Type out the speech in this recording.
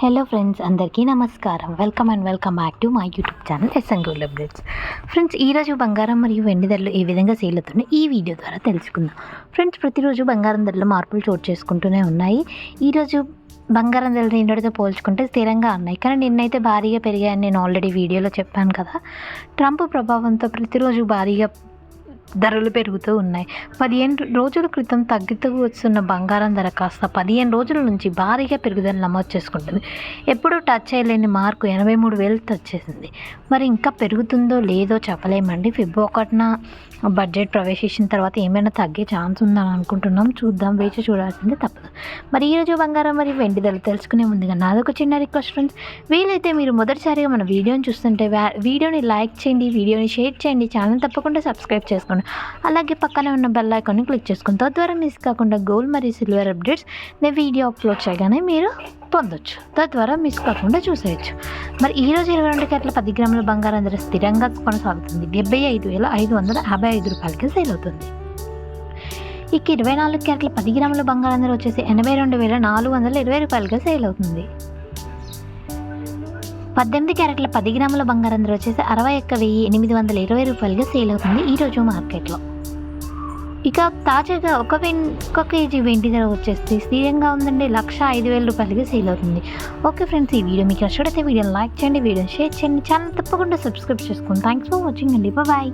Hello friends అందరికీ నమస్కారం. Welcome and welcome back to my YouTube channel ఎస్ఎంగూల్ updates friends ఈరోజు బంగారం మరియు వెండి ధరలు ఏ విధంగా సేల్ అవుతున్నాయి ఈ వీడియో ద్వారా తెలుసుకుందాం. ఫ్రెండ్స్ ప్రతిరోజు బంగారం ధరలు మార్పులు చోటు చేసుకుంటూనే ఉన్నాయి. ఈరోజు బంగారం ధరలు నిన్నటితో పోల్చుకుంటే స్థిరంగా ఉన్నాయి. కానీ నిన్నైతే భారీగా పెరిగాయని నేను ఆల్రెడీ వీడియోలో చెప్పాను కదా. ట్రంప్ ప్రభావంతో ప్రతిరోజు భారీగా ధరలు పెరుగుతూ ఉన్నాయి. పదిహేను రోజుల క్రితం తగ్గుతూ వస్తున్న బంగారం ధర కాస్త పదిహేను రోజుల నుంచి భారీగా పెరుగుదల నమోదు చేసుకుంటుంది. ఎప్పుడూ టచ్ చేయలేని మార్కు ఎనభై మూడు వేలు టచ్ చేసింది మరి ఇంకా పెరుగుతుందో లేదో చెప్పలేమండి. ఫిబ్ ఒకటిన బడ్జెట్ ప్రవేశించిన తర్వాత ఏమైనా తగ్గే ఛాన్స్ ఉందని అనుకుంటున్నాం. చూద్దాం. వేచి చూడాల్సిందే తప్పదు. మరి ఈరోజు బంగారం మరియు వెండి ధరలు తెలుసుకునే ముందుగా నాదొక చిన్న రిక్వెస్ట్ ఫ్రెండ్స్. వీలైతే మీరు మొదటిసారిగా మన వీడియోని చూస్తుంటే వీడియోని లైక్ చేయండి వీడియోని షేర్ చేయండి. ఛానల్ తప్పకుండా సబ్స్క్రైబ్ చేసుకోండి. అలాగే పక్కనే ఉన్న బెల్ ఐకాన్ని క్లిక్ చేసుకోండి తద్వారా మిస్ కాకుండా గోల్డ్ మరియు సిల్వర్ అప్డేట్స్ నేను వీడియో అప్లోడ్ చేయగానే మీరు పొందొచ్చు. తద్వారా మిస్ కాకుండా చూసేయచ్చు. మరి ఈరోజు ఇరవై రెండు క్యారెట్ల పది గ్రాముల బంగారం ధర స్థిరంగా కొనసాగుతుంది. డెబ్బై ఐదు వేల ఐదు వందల యాభై ఐదు రూపాయలకి సేల్ అవుతుంది. ఇక ఇరవై నాలుగు క్యారెట్ల పది గ్రాముల బంగారం ధర వచ్చేసి ఎనభై రెండు వేల నాలుగు వందల ఇరవై రూపాయలుగా సేల్ అవుతుంది. పద్దెనిమిది క్యారెట్ల పది గ్రాముల బంగారం ధర వచ్చేసి అరవై ఒక్క వెయ్యి ఎనిమిది వందల ఇరవై రూపాయలుగా సేల్ అవుతుంది ఈరోజు మార్కెట్లో. ఇక తాజాగా ఒక వెన్ ఒక కేజీ వెండి ధర వచ్చేసి స్థిరంగా ఉందండి. లక్ష ఐదు వేల రూపాయలకి సేల్ అవుతుంది. ఓకే ఫ్రెండ్స్ ఈ వీడియో మీకు నచ్చినట్లయితే వీడియోని లైక్ చేయండి వీడియోని షేర్ చేయండి. ఛానల్ తప్పకుండా సబ్స్క్రైబ్ చేసుకోండి థ్యాంక్స్ ఫర్ వాచింగ్ అండి. బాయ్.